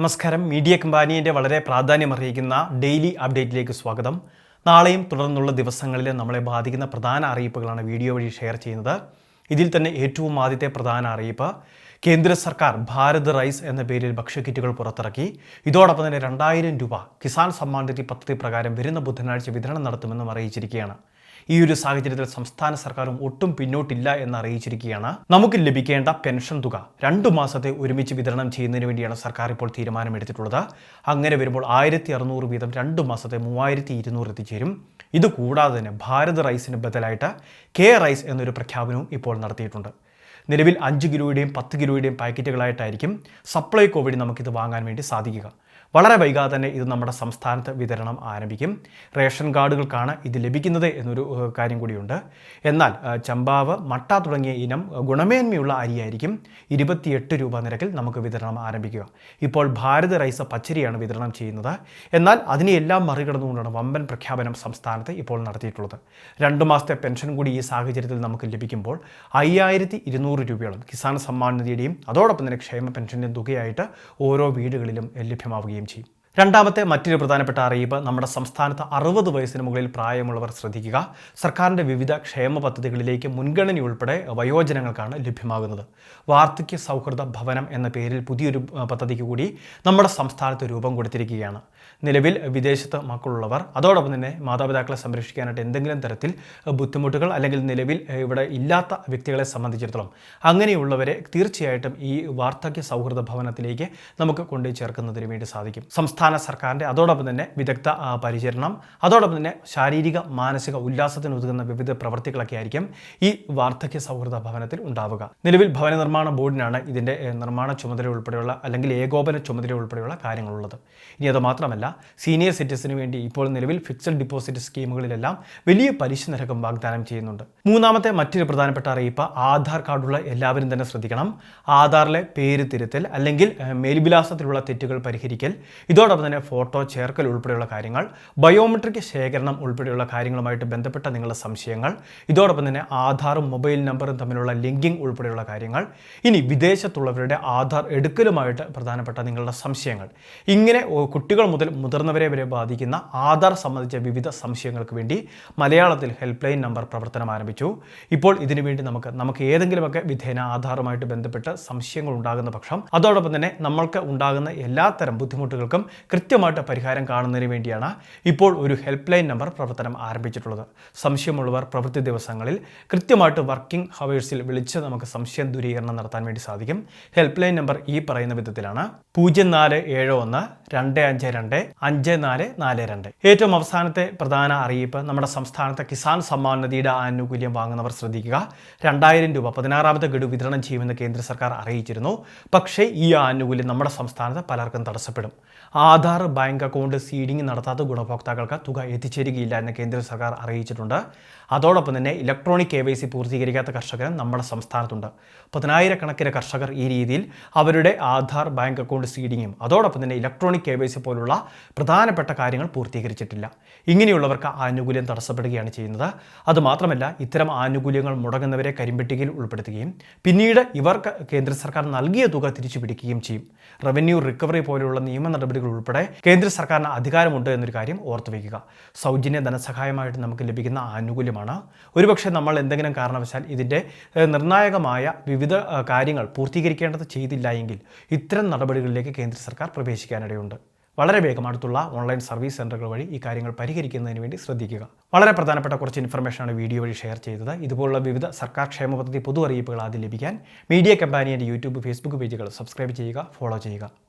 നമസ്കാരം. മീഡിയ കമ്പാനിയുടെ വളരെ പ്രാധാന്യമറിയിക്കുന്ന ഡെയിലി അപ്ഡേറ്റിലേക്ക് സ്വാഗതം. നാളെയും തുടർന്നുള്ള ദിവസങ്ങളിൽ നമ്മളെ ബാധിക്കുന്ന പ്രധാന അറിയിപ്പുകളാണ് വീഡിയോ വഴി ഷെയർ ചെയ്യുന്നത്. ഇതിൽ തന്നെ ഏറ്റവും ആദ്യത്തെ പ്രധാന അറിയിപ്പ് കേന്ദ്ര സർക്കാർ ഭാരത് റൈസ് എന്ന പേരിൽ ഭക്ഷ്യക്കിറ്റുകൾ പുറത്തിറക്കി. ഇതോടൊപ്പം തന്നെ രണ്ടായിരം രൂപ കിസാൻ സമ്മാൻ നിധി പദ്ധതി പ്രകാരം വരുന്ന ബുധനാഴ്ച വിതരണം നടത്തുമെന്നും അറിയിച്ചിരിക്കുകയാണ്. ഈ ഒരു സാഹചര്യത്തിൽ സംസ്ഥാന സർക്കാരും ഒട്ടും പിന്നോട്ടില്ല എന്ന് അറിയിച്ചിരിക്കുകയാണ്. നമുക്ക് ലഭിക്കേണ്ട പെൻഷൻ തുക രണ്ടു മാസത്തെ ഒരുമിച്ച് വിതരണം ചെയ്യുന്നതിന് വേണ്ടിയാണ് സർക്കാർ ഇപ്പോൾ തീരുമാനമെടുത്തിട്ടുള്ളത്. അങ്ങനെ വരുമ്പോൾ ആയിരത്തി അറുന്നൂറ് വീതം രണ്ടു മാസത്തെ മൂവായിരത്തി ഇരുന്നൂറ് എത്തിച്ചേരും. ഇത് കൂടാതെ തന്നെ ഭാരത് റൈസിന് ബദലായിട്ട് കെ റൈസ് എന്നൊരു പ്രഖ്യാപനവും ഇപ്പോൾ നടത്തിയിട്ടുണ്ട്. നിലവിൽ അഞ്ച് കിലോയുടെയും പത്ത് കിലോയുടെയും പാക്കറ്റുകളായിട്ടായിരിക്കും സപ്ലൈ കോവിഡ് നമുക്കിത് വാങ്ങാൻ വേണ്ടി സാധിക്കുക. വളരെ വൈകാതെ തന്നെ ഇത് നമ്മുടെ സംസ്ഥാനത്ത് വിതരണം ആരംഭിക്കും. റേഷൻ കാർഡുകൾക്കാണ് ഇത് ലഭിക്കുന്നത് എന്നൊരു കാര്യം കൂടിയുണ്ട്. എന്നാൽ ചമ്പാവ് മട്ട തുടങ്ങിയ ഇനം ഗുണമേന്മയുള്ള അരിയായിരിക്കും. ഇരുപത്തിയെട്ട് രൂപ നിരക്കിൽ നമുക്ക് വിതരണം ആരംഭിക്കുക. ഇപ്പോൾ ഭാരത് റൈസ് പച്ചരിയാണ് വിതരണം ചെയ്യുന്നത്. എന്നാൽ അതിനെയെല്ലാം മറികടന്നുകൊണ്ടാണ് വമ്പൻ പ്രഖ്യാപനം സംസ്ഥാനത്ത് ഇപ്പോൾ നടത്തിയിട്ടുള്ളത്. രണ്ട് മാസത്തെ പെൻഷൻ കൂടി ഈ സാഹചര്യത്തിൽ നമുക്ക് ലഭിക്കുമ്പോൾ അയ്യായിരത്തി ഇരുന്നൂറ് രൂപയോളം കിസാൻ സമ്മാൻ നിധിയുടെയും അതോടൊപ്പം തന്നെ ക്ഷേമ പെൻഷന്റെയും തുകയായിട്ട് ഓരോ വീടുകളിലും ലഭ്യമാവുകയും ചെയ്യും രണ്ടാമത്തെ മറ്റൊരു പ്രധാനപ്പെട്ട അറിയിപ്പ് നമ്മുടെ സംസ്ഥാനത്ത് അറുപത് വയസ്സിന് മുകളിൽ പ്രായമുള്ളവർ ശ്രദ്ധിക്കുക. സർക്കാരിന്റെ വിവിധ ക്ഷേമ പദ്ധതികളിലേക്ക് മുൻഗണന ഉൾപ്പെടെ വയോജനങ്ങൾക്കാണ് ലഭ്യമാകുന്നത്. വാർദ്ധക്യ സൗഹൃദ ഭവനം എന്ന പേരിൽ പുതിയൊരു പദ്ധതിക്ക് കൂടി നമ്മുടെ സംസ്ഥാനത്ത് രൂപം കൊടുത്തിരിക്കുകയാണ്. നിലവിൽ വിദേശത്ത് മക്കളുള്ളവർ അതോടൊപ്പം തന്നെ മാതാപിതാക്കളെ സംരക്ഷിക്കാനായിട്ട് എന്തെങ്കിലും തരത്തിൽ ബുദ്ധിമുട്ടുകൾ അല്ലെങ്കിൽ നിലവിൽ ഇവിടെ ഇല്ലാത്ത വ്യക്തികളെ സംബന്ധിച്ചിടത്തോളം അങ്ങനെയുള്ളവരെ തീർച്ചയായിട്ടും ഈ വാർദ്ധക്യ സൗഹൃദ ഭവനത്തിലേക്ക് നമുക്ക് കൊണ്ടുപോയി ചേർക്കുന്നതിന് വേണ്ടി സാധിക്കും. സംസ്ഥാന സർക്കാരിന്റെ അതോടൊപ്പം തന്നെ വിദഗ്ധ പരിചരണം അതോടൊപ്പം തന്നെ ശാരീരിക മാനസിക ഉല്ലാസത്തിന് ഒതുങ്ങുന്ന വിവിധ പ്രവൃത്തികളൊക്കെ ആയിരിക്കും ഈ വാർദ്ധക്യ സൗഹൃദ ഭവനത്തിൽ ഉണ്ടാവുക. നിലവിൽ ഭവന നിർമ്മാണ ബോർഡിനാണ് ഇതിന്റെ നിർമ്മാണ ചുമതല ഉൾപ്പെടെയുള്ള അല്ലെങ്കിൽ ഏകോപന ചുമതല ഉൾപ്പെടെയുള്ള കാര്യങ്ങളുള്ളത്. ഇനി അത് മാത്രമല്ല സീനിയർ സിറ്റിസിന് വേണ്ടി ഇപ്പോൾ നിലവിൽ ഫിക്സഡ് ഡിപ്പോസിറ്റ് സ്കീമുകളിലെല്ലാം വലിയ പലിശ നിരക്കും വാഗ്ദാനം ചെയ്യുന്നുണ്ട്. മൂന്നാമത്തെ മറ്റൊരു പ്രധാനപ്പെട്ട അറിയിപ്പ് ആധാർ കാർഡുള്ള എല്ലാവരും തന്നെ ശ്രദ്ധിക്കണം. ആധാറിലെ പേര് തിരുത്തൽ അല്ലെങ്കിൽ മേൽവിലാസത്തിലുള്ള തെറ്റുകൾ പരിഹരിക്കൽ. ഇതോടൊപ്പം തന്നെ ഫോട്ടോ ചേർക്കൽ ഉൾപ്പെടെയുള്ള കാര്യങ്ങൾ ബയോമെട്രിക് ശേഖരണം ഉൾപ്പെടെയുള്ള കാര്യങ്ങളുമായിട്ട് ബന്ധപ്പെട്ട നിങ്ങളുടെ സംശയങ്ങൾ ഇതോടൊപ്പം തന്നെ ആധാറും മൊബൈൽ നമ്പറും തമ്മിലുള്ള ലിങ്കിങ് ഉൾപ്പെടെയുള്ള കാര്യങ്ങൾ ഇനി വിദേശത്തുള്ളവരുടെ ആധാർ എടുക്കലുമായിട്ട് പ്രധാനപ്പെട്ട നിങ്ങളുടെ സംശയങ്ങൾ. ഇങ്ങനെ കുട്ടികൾ മുതൽ മുതിർന്നവരെ വരെ ബാധിക്കുന്ന ആധാർ സംബന്ധിച്ച വിവിധ സംശയങ്ങൾക്ക് വേണ്ടി മലയാളത്തിൽ ഹെൽപ്പ് ലൈൻ നമ്പർ പ്രവർത്തനം ആരംഭിച്ചു. ഇപ്പോൾ ഇതിനു വേണ്ടി നമുക്ക് നമുക്ക് ഏതെങ്കിലുമൊക്കെ വിധേന ആധാറുമായിട്ട് ബന്ധപ്പെട്ട് സംശയങ്ങൾ ഉണ്ടാകുന്ന പക്ഷം അതോടൊപ്പം തന്നെ നമ്മൾക്ക് ഉണ്ടാകുന്ന എല്ലാത്തരം ബുദ്ധിമുട്ടുകൾക്കും കൃത്യമായിട്ട് പരിഹാരം കാണുന്നതിന് വേണ്ടിയാണ് ഇപ്പോൾ ഒരു ഹെൽപ്പ് ലൈൻ നമ്പർ പ്രവർത്തനം ആരംഭിച്ചിട്ടുള്ളത്. സംശയമുള്ളവർ പ്രവൃത്തി ദിവസങ്ങളിൽ കൃത്യമായിട്ട് വർക്കിംഗ് ഹവേഴ്സിൽ വിളിച്ച് നമുക്ക് സംശയം ദൂരീകരണം നടത്താൻ വേണ്ടി സാധിക്കും. ഹെൽപ്പ് ലൈൻ നമ്പർ ഈ പറയുന്ന വിധത്തിലാണ്. പൂജ്യം നാല് ഏഴ് ഒന്ന് രണ്ട് അഞ്ച് രണ്ട് അഞ്ച് നാല് നാല് രണ്ട്. ഏറ്റവും അവസാനത്തെ പ്രധാന അറിയിപ്പ് നമ്മുടെ സംസ്ഥാനത്തെ കിസാൻ സമ്മാൻ നിധിയുടെ ആനുകൂല്യം വാങ്ങുന്നവർ ശ്രദ്ധിക്കുക. രണ്ടായിരം രൂപ പതിനാറാമത്തെ ഗഡു വിതരണം ചെയ്യുമെന്ന് കേന്ദ്ര സർക്കാർ അറിയിച്ചിരുന്നു. പക്ഷേ ഈ ആനുകൂല്യം നമ്മുടെ സംസ്ഥാനത്ത് പലർക്കും തടസ്സപ്പെടും. ആധാർ ബാങ്ക് അക്കൗണ്ട് സീഡിംഗ് നടത്താത്ത ഗുണഭോക്താക്കൾക്ക് തുക എത്തിച്ചേരുകയില്ല എന്ന് കേന്ദ്ര സർക്കാർ അറിയിച്ചിട്ടുണ്ട്. അതോടൊപ്പം തന്നെ ഇലക്ട്രോണിക് കെ വൈ സി പൂർത്തീകരിക്കാത്ത കർഷകരും നമ്മുടെ സംസ്ഥാനത്തുണ്ട്. പതിനായിരക്കണക്കിന് കർഷകർ ഈ രീതിയിൽ അവരുടെ ആധാർ ബാങ്ക് അക്കൗണ്ട് സീഡിങ്ങും അതോടൊപ്പം തന്നെ ഇലക്ട്രോണിക് കെ വൈ സി പോലുള്ള പ്രധാനപ്പെട്ട കാര്യങ്ങൾ പൂർത്തീകരിച്ചിട്ടില്ല. ഇങ്ങനെയുള്ളവർക്ക് ആനുകൂല്യം തടസ്സപ്പെടുകയാണ് ചെയ്യുന്നത്. അതുമാത്രമല്ല ഇത്തരം ആനുകൂല്യങ്ങൾ മുടങ്ങുന്നവരെ കരിമ്പെട്ടികയിൽ ഉൾപ്പെടുത്തുകയും പിന്നീട് ഇവർക്ക് കേന്ദ്ര സർക്കാർ നൽകിയ തുക തിരിച്ചു പിടിക്കുകയും ചെയ്യും. റവന്യൂ റിക്കവറി പോലെയുള്ള നിയമ നടപടികൾ ഉൾപ്പെടെ കേന്ദ്ര സർക്കാരിന് അധികാരമുണ്ട് എന്നൊരു കാര്യം ഓർത്തു വയ്ക്കുക. സൗജന്യ ധനസഹായമായിട്ട് നമുക്ക് ലഭിക്കുന്ന ആനുകൂല്യമാണ്. ഒരുപക്ഷെ നമ്മൾ എന്തെങ്കിലും കാരണവശാൽ ഇതിന്റെ നിർണായകമായ വിവിധ കാര്യങ്ങൾ പൂർത്തീകരിക്കേണ്ടത് ചെയ്തില്ല എങ്കിൽ ഇത്തരം നടപടികളിലേക്ക് കേന്ദ്ര സർക്കാർ പ്രവേശിക്കാനിടയുണ്ട് വളരെ വേഗം അടുത്തുള്ള ഓൺലൈൻ സർവീസ് സെന്ററുകൾ വഴി ഈ കാര്യങ്ങൾ പരിഹരിക്കുന്നതിന് വേണ്ടി ശ്രദ്ധിക്കുക. വളരെ പ്രധാനപ്പെട്ട കുറച്ച് ഇൻഫർമേഷനാണ് വീഡിയോ വഴി ഷെയർ ചെയ്തത്. ഇതുപോലുള്ള വിവിധ സർക്കാർ ക്ഷേമ പദ്ധതി പൊതു അറിയിപ്പുകൾ ആദ്യം ലഭിക്കാൻ മീഡിയ കമ്പാനിയുടെ യൂട്യൂബ് ഫേസ്ബുക്ക് പേജുകൾ സബ്സ്ക്രൈബ് ചെയ്യുക ഫോളോ ചെയ്യുക.